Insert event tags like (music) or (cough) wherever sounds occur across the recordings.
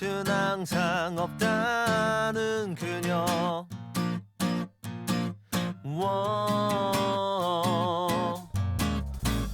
는 항상 없다는 그녀. 워.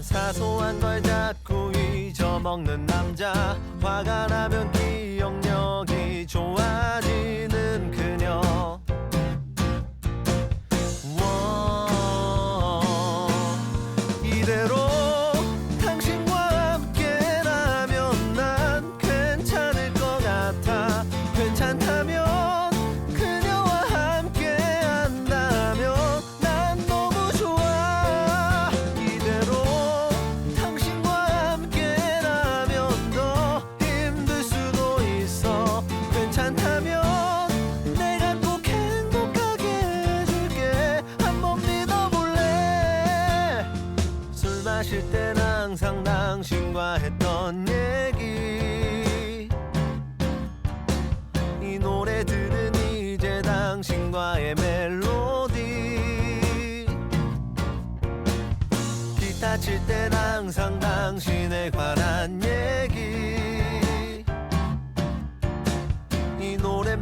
사소한 걸 자꾸 잊어먹는 남자. 화가 나면 기억력이 좋아지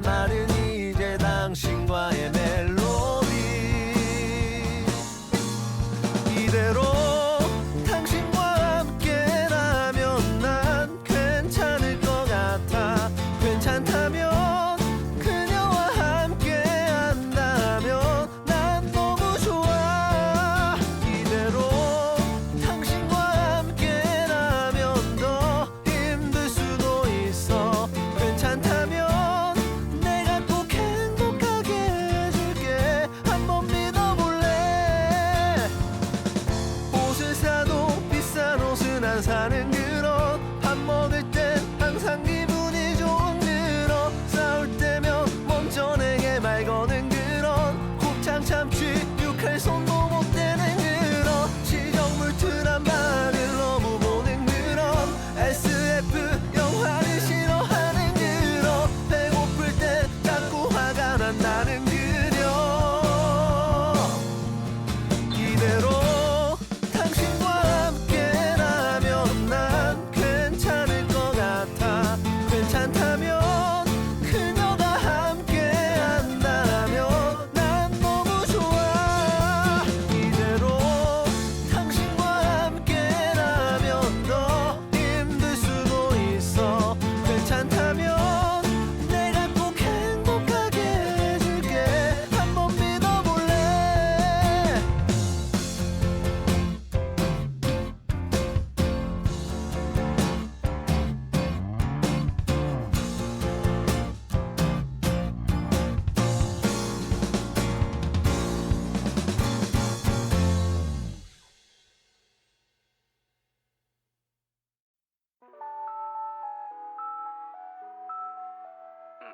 말은 이제 당신과의 멜 사는 그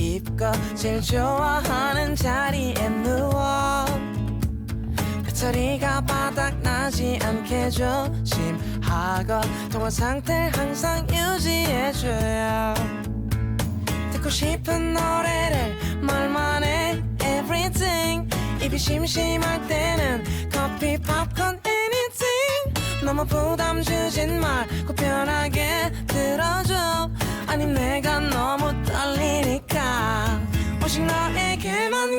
입고 제일 좋아하는 자리에 누워. 배터리가 바닥나지 않게 조심하고 통화 상태를 항상 유지해줘요. 듣고 싶은 노래를 말만 해. Everything. 입이 심심할 때는 커피 팝콘 anything. 너무 부담 주진 말고 편하게 들어줘 아님 내가 너무 떨리니까 오직 너에게만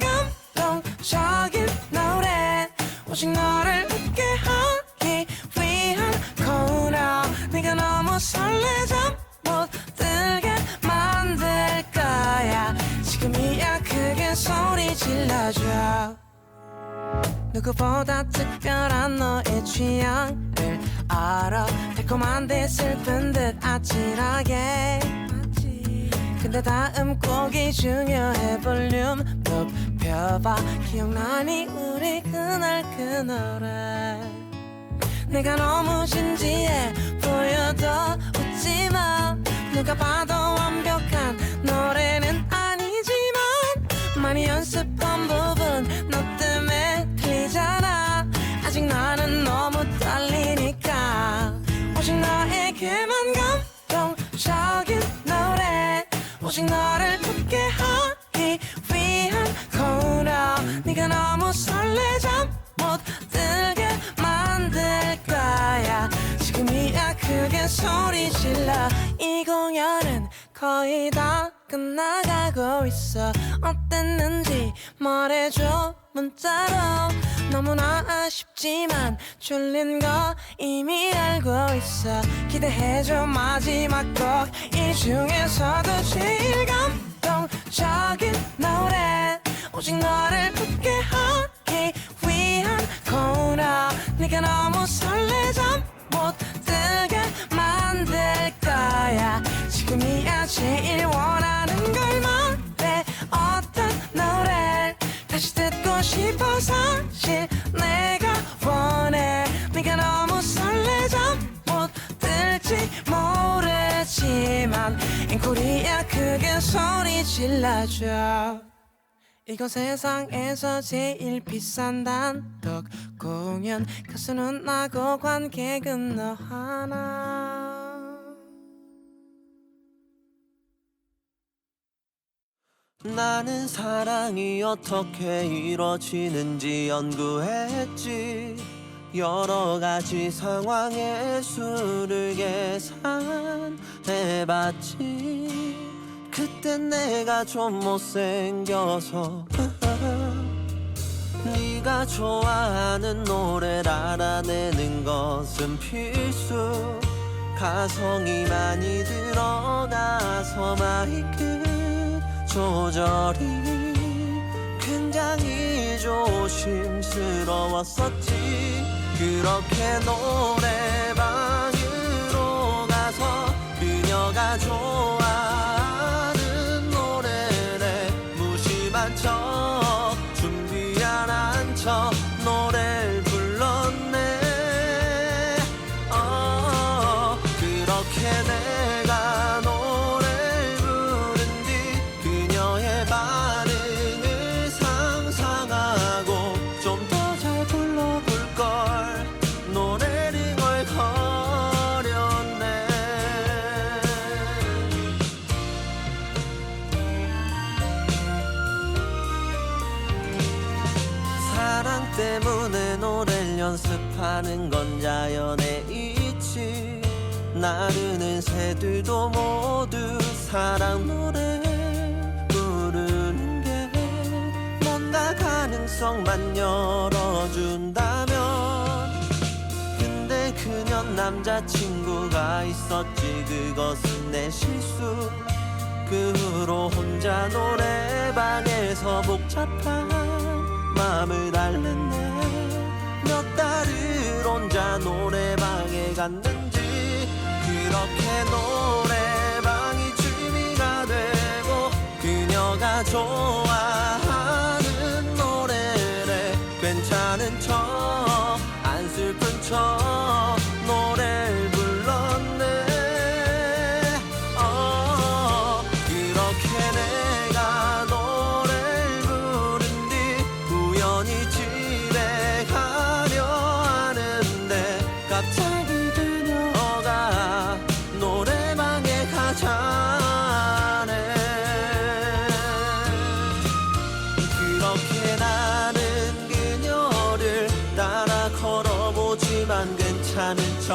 감동적인 노래. 오직 너를 웃게 하기 위한 코너. 네가 너무 설레져 못 들게 만들 거야. 지금이야 크게 소리 질러줘. 누구보다 특별한 너의 취향을 알아. 달콤한 데 슬픈 듯 아찔하게 근데 다음 곡이 중요해. 볼륨 높여봐. 기억나니? 우리 그날 그 노래 내가 너무 진지해 보여도 웃지마. 누가 봐도 완벽한 노래는 아니지만 많이 연습한 부분 오직 너를 웃게 하기 위한 코너 네가 너무 설레 잠 못 들게 만들 거야. 지금이야 크게 소리 질러. 이 공연은 거의 다 끝나가고 있어. 어땠는지 말해줘 문자로 너무나 아쉽지만 졸린 거 이미 알고 있어. 기대해줘 마지막 곡. 이 중에서도 제일 감동적인 노래. 오직 너를 웃 질러줘. 이건 세상에서 제일 비싼 단독 공연. 가수는 나고 관객은 너 하나. 나는 사랑이 어떻게 이루어지는지 연구했지. 여러 가지 상황의 수를 계산해봤지 그땐 내가 좀 못생겨서 (laughs) 네가 좋아하는 노래를 알아내는 것은 필수. 가성이 많이 들어가서 마이크 조절이 굉장히 조심스러웠었지. 그렇게 노래방으로 가서 그녀가 좋아 때문에 노래를 연습하는 건 자연의 이치. 나르는 새들도 모두 사랑 노래 부르는 게 뭔가 가능성만 열어준다면. 근데 그년 남자친구가 있었지. 그것은 내 실수. 그 후로 혼자 노래방에서 복잡한 마음을 앓 갔는지 그렇게 노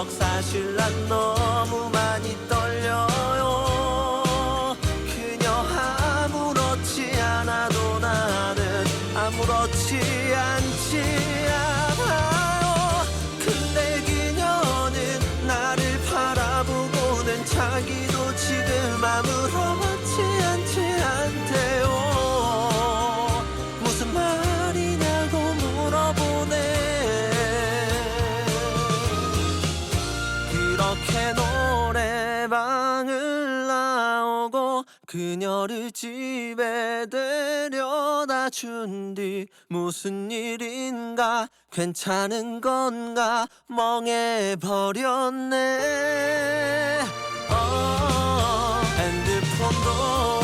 척 사실 난 너무 그녀를 집에 데려다 준 뒤 무슨 일인가? 괜찮은 건가? 멍해버렸네. 어, 핸드폰도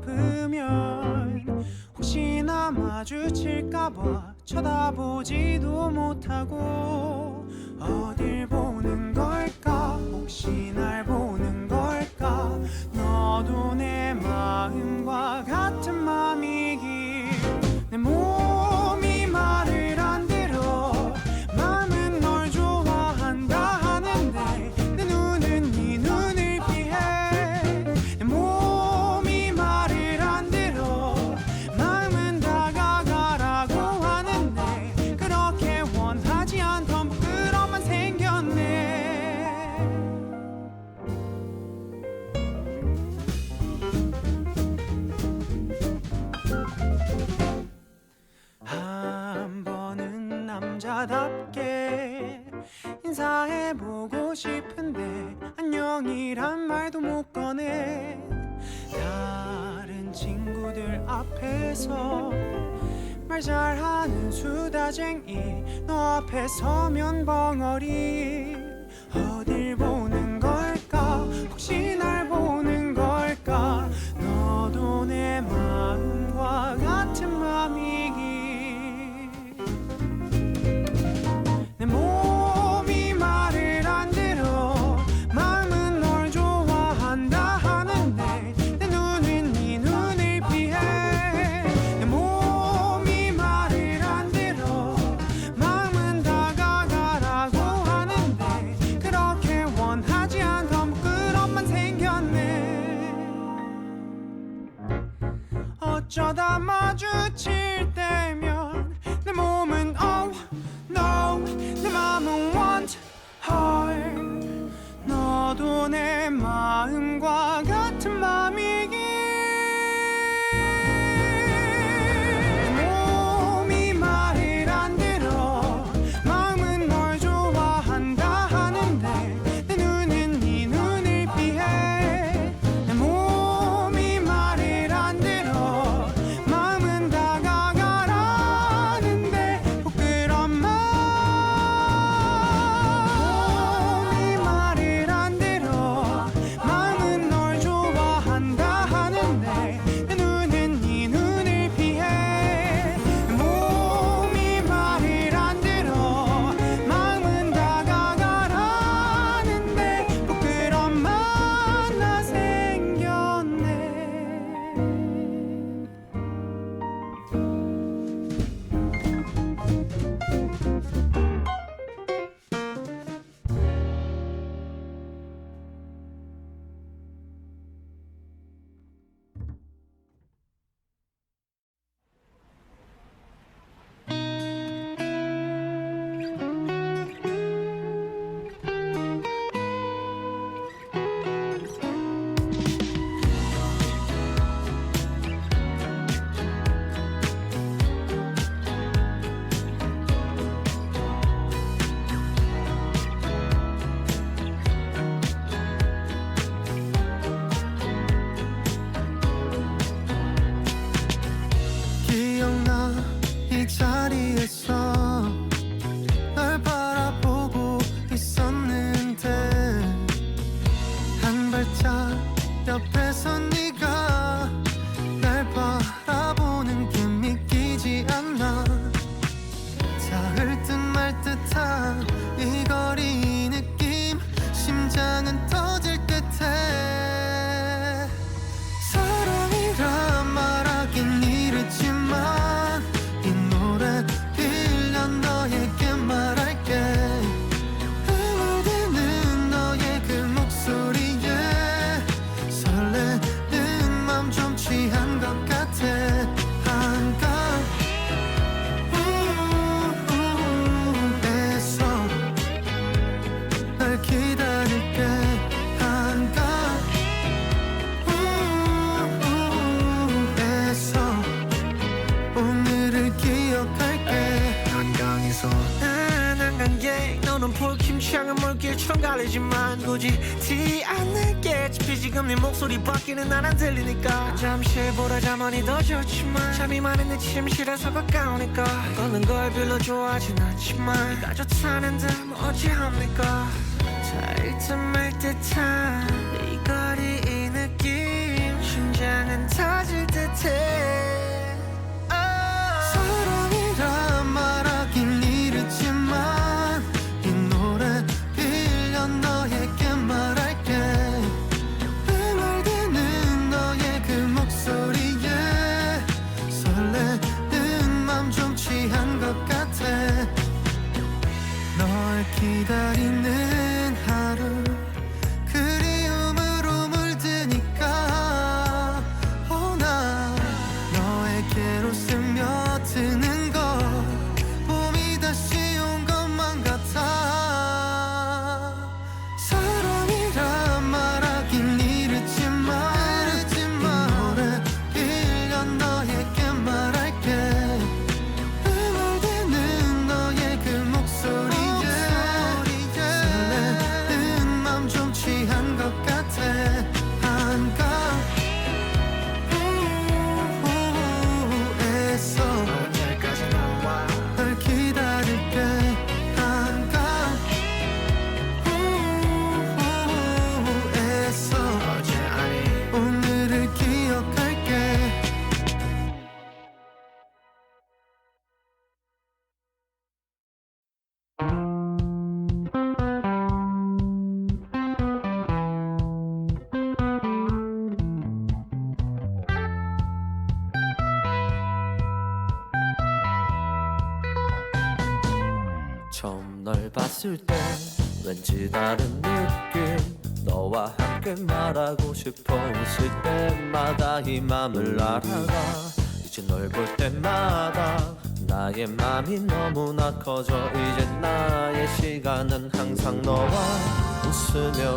싶으면 혹시나 마주칠까봐 쳐다보지도 못하고 어딜 보는 걸까? 혹시 날 보는 걸까? 너도 내 마음과 같은 마음이길 내모 앞에서 말 잘하는 수다쟁이 너 앞에 서면 벙어리. My. 갈리지만 굳이 티안 내게. 지금 네 목소리 밖에는 난안 들리니까. 잠시 보라자만이 더 좋지만. 잠이 많은 내 침실에서 가까우니까. 걷는 걸 별로 좋아하진 않지만. 네가 좋다는데 뭐 어찌합니까? 잘틈말 듯한 이 거리 이 느낌. 심장은 터질 듯해 널 봤을 때 왠지 다른 느낌. 너와 함께 말하고 싶어 웃을 때마다 이 맘을 알아가. 이제 널 볼 때마다 나의 맘이 너무나 커져. 이제 나의 시간은 항상 너와 웃으며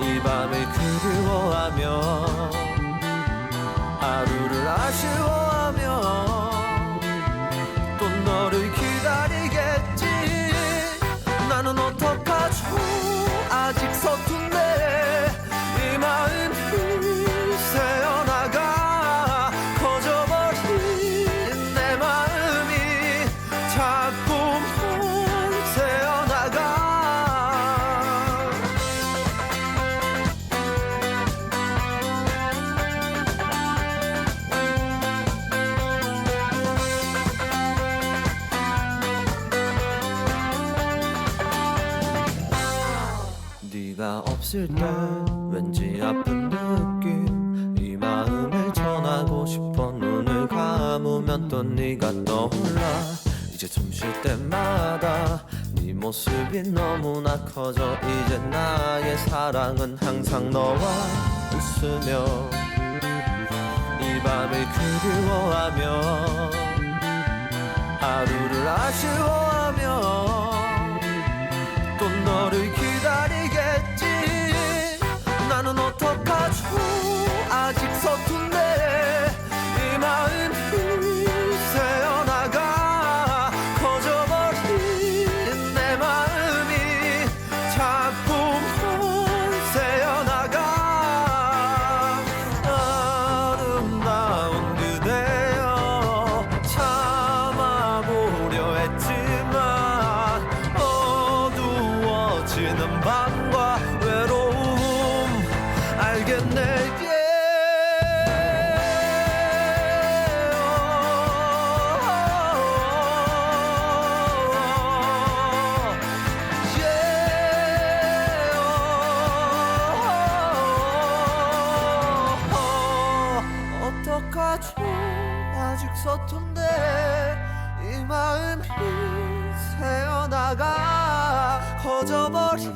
이 밤을 그리워하며 하루를 아쉬워 네가 없을 때 왠지 아픈 느낌. 이 마음을 전하고 싶어 눈을 감으면 또 네가 떠올라. 이제 숨 쉴 때마다 네 모습이 너무나 커져 이제 나의 사랑은 항상 너와 웃으며 이 밤을 그리워하며 하루를 아쉬워하며 또 너를 기다리 아직 서툰 서툰데 이 마음이 새어나가 커져버린